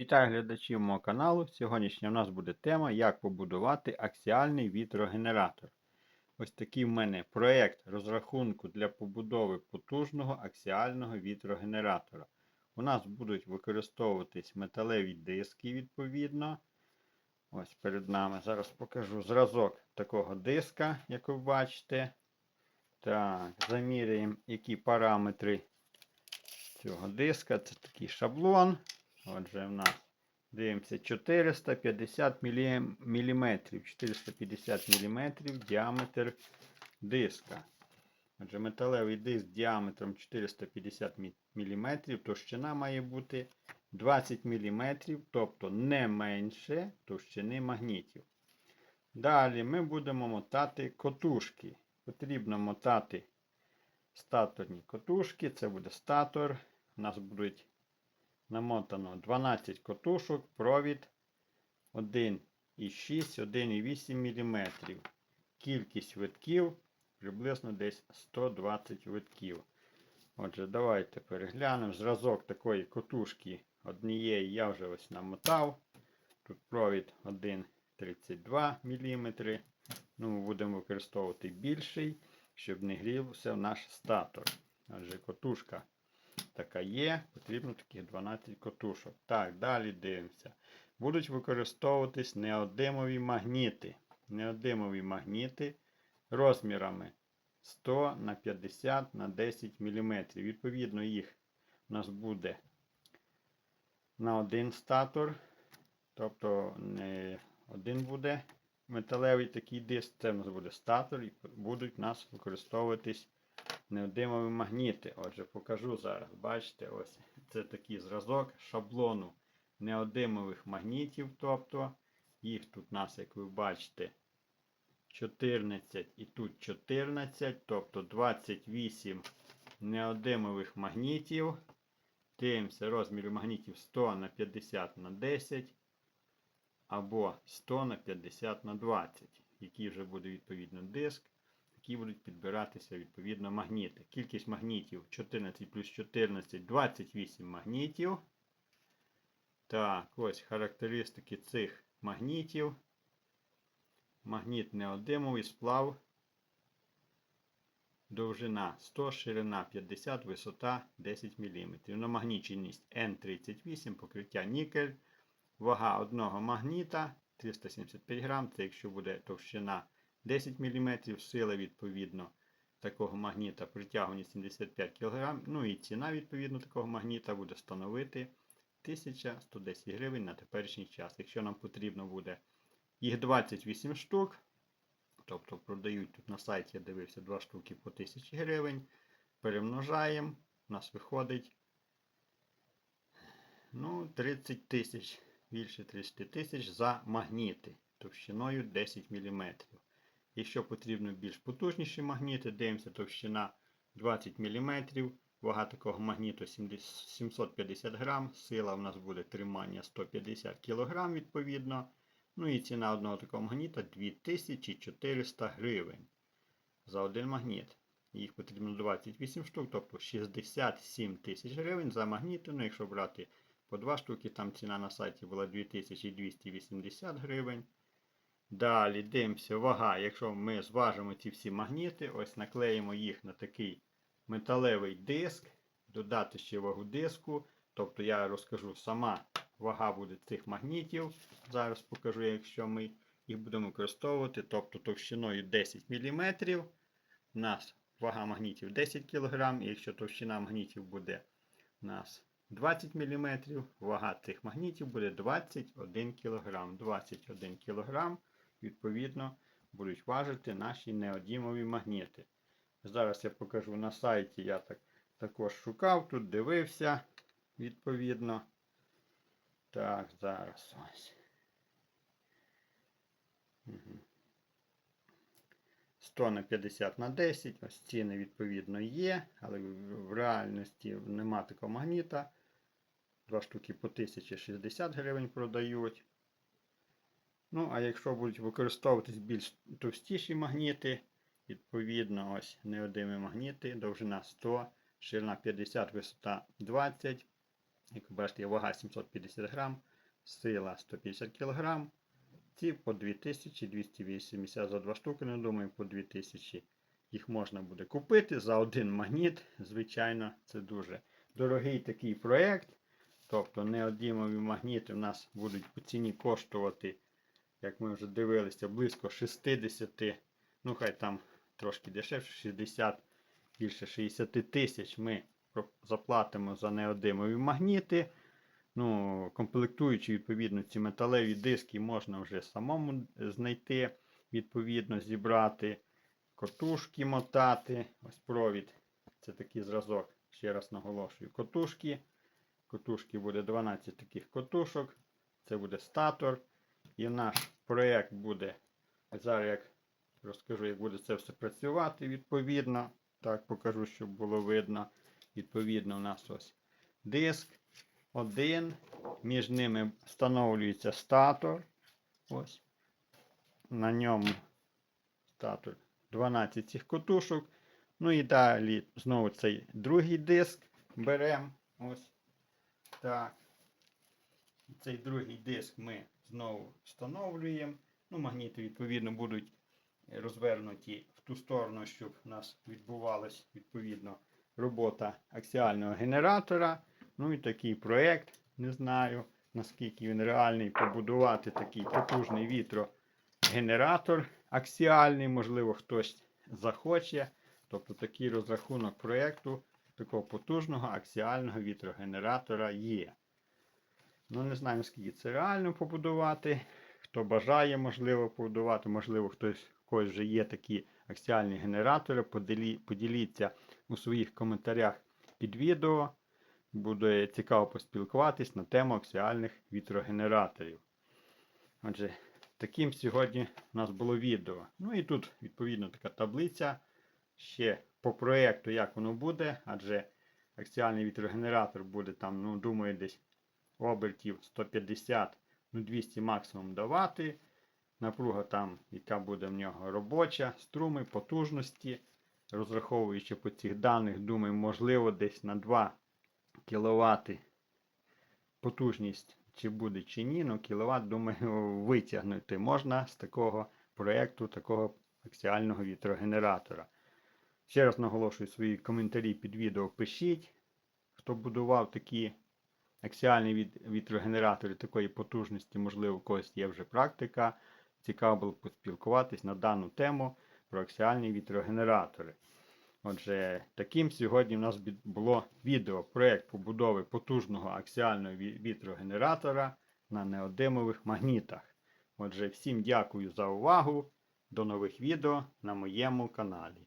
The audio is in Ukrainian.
Вітаю глядачів мого каналу. Сьогоднішня в нас буде тема, як побудувати аксіальний вітрогенератор. Ось такий в мене проєкт розрахунку для побудови потужного аксіального вітрогенератора. У нас будуть використовуватись металеві диски, відповідно. Ось перед нами. Зараз покажу зразок такого диска, як ви бачите. Так, заміряємо, які параметри цього диска. Це такий шаблон. Отже, в нас дивимося 450 мм. 450 мм діаметр диска. Отже, металевий диск діаметром 450 мм, товщина має бути 20 мм, тобто не менше товщини магнітів. Далі ми будемо мотати котушки. Потрібно мотати статорні котушки. Це буде статор. У нас будуть намотано 12 котушок, провід 1,6, 1,8 мм. Кількість витків приблизно десь 120 витків. Отже, давайте переглянемо. Зразок такої котушки однієї я вже ось намотав. Тут провід 1,32 мм. Ну, будемо використовувати більший, щоб не грівся наш статор. Отже, котушка така є, потрібно таких 12 котушок. Так, далі дивимося. Будуть використовуватись неодимові магніти. Неодимові магніти розмірами 100 на 50 на 10 мм. Відповідно, їх у нас буде на один статор. Тобто не один буде металевий такий диск, це у нас буде статор, і будуть у нас використовуватись неодимові магніти. Отже, покажу зараз. Бачите, ось це такий зразок шаблону неодимових магнітів. Тобто їх тут у нас, як ви бачите, 14 і тут 14, тобто 28 неодимових магнітів. Дивимося, розміри магнітів 100 на 50 на 10 або 100 на 50 на 20, який вже буде відповідно диск які будуть підбиратися відповідно магніти. Кількість магнітів 14 плюс 14 28 магнітів. Так, ось характеристики цих магнітів. Магніт неодимовий сплав. Довжина 100, ширина 50, висота 10 мм. Намагніченість N38, покриття нікель. Вага одного магніта 375 грам. Це якщо буде товщина 10 мм, сила відповідно такого магніта притягування 75 кг. Ну і ціна відповідно такого магніта буде становити 1110 гривень на теперішній час. Якщо нам потрібно буде їх 28 штук, тобто продають тут на сайті, я дивився 2 штуки по 1000 гривень. Перемножаємо, у нас виходить ну, 30 тисяч, більше 30 тисяч за магніти товщиною 10 мм. Якщо потрібно більш потужніші магніти, дивимося товщина 20 мм, вага такого магніту 750 грам, сила у нас буде тримання 150 кг відповідно. Ну і ціна одного такого магніта 2400 гривень за один магніт. Їх потрібно 28 штук, тобто 67 тисяч гривень за магніти. Ну, якщо брати по 2 штуки, там ціна на сайті була 2280 гривень. Далі дивимося, вага. Якщо ми зважимо ці всі магніти, ось наклеїмо їх на такий металевий диск, додати ще вагу диску. Тобто я розкажу, сама вага буде цих магнітів. Зараз покажу, якщо ми їх будемо використовувати, тобто товщиною 10 мм. У нас вага магнітів 10 кг, і якщо товщина магнітів буде у нас 20 мм, вага цих магнітів буде 21 кг. 21 кг відповідно, будуть важити наші неодімові магніти. Зараз я покажу на сайті, я так також шукав, тут дивився, відповідно. Так, зараз ось. 100 на 50 на 10, ось ціни, відповідно, є, але в реальності нема такого магніта. Два штуки по 1060 гривень продають. Ну, а якщо будуть використовуватись більш товстіші магніти, відповідно, ось неодимі магніти, довжина 100, ширина 50, висота 20. Як ви бачите, вага 750 грам, сила 150 кг. Ці по 2280 за два штуки, не думаю, по 2000. Їх можна буде купити за один магніт. Звичайно, це дуже дорогий такий проєкт. Тобто неодімові магніти в нас будуть по ціні коштувати, як ми вже дивилися, близько 60, ну хай там трошки дешевше, 60, більше 60 тисяч ми заплатимо за неодимові магніти. Ну, комплектуючи відповідно ці металеві диски можна вже самому знайти, відповідно зібрати, котушки мотати. Ось провід. Це такий зразок, ще раз наголошую, котушки. Котушки буде 12 таких котушок. Це буде статор. І наш проєкт буде. Зараз як розкажу, як буде це все працювати відповідно. Так, покажу, щоб було видно. Відповідно, у нас ось диск один. Між ними встановлюється статор. Ось. На ньому статор 12 цих котушок. Ну і далі знову цей другий диск беремо. Ось. Так. Цей другий диск ми знову встановлюємо. Ну, магніти, відповідно, будуть розвернуті в ту сторону, щоб у нас відбувалась відповідно робота аксіального генератора. Ну і такий проєкт, не знаю, наскільки він реальний, побудувати такий потужний вітрогенератор аксіальний, можливо, хтось захоче. Тобто такий розрахунок проєкту такого потужного аксіального вітрогенератора є. Ну, не знаю, наскільки це реально побудувати. Хто бажає, можливо, побудувати, можливо, хтось в когось вже є такі аксіальні генератори. Поділі, поділіться у своїх коментарях під відео. Буде цікаво поспілкуватись на тему аксіальних вітрогенераторів. Отже, таким сьогодні у нас було відео. Ну і тут, відповідно, така таблиця. Ще по проєкту, як воно буде, адже аксіальний вітрогенератор буде там, ну, думаю, десь обертів 150, ну 200 максимум давати. Напруга там, яка буде в нього робоча, струми, потужності. Розраховуючи по цих даних, думаю, можливо, десь на 2 кВт потужність чи буде, чи ні, ну кіловат, думаю, витягнути можна з такого проєкту, такого аксіального вітрогенератора. Ще раз наголошую свої коментарі під відео пишіть. Хто будував такі аксіальні від- вітрогенератори такої потужності, можливо, у когось є вже практика. Цікаво було поспілкуватись на дану тему про аксіальні вітрогенератори. Отже, таким сьогодні в нас було відео проєкт побудови потужного аксіального вітрогенератора на неодимових магнітах. Отже, всім дякую за увагу. До нових відео на моєму каналі.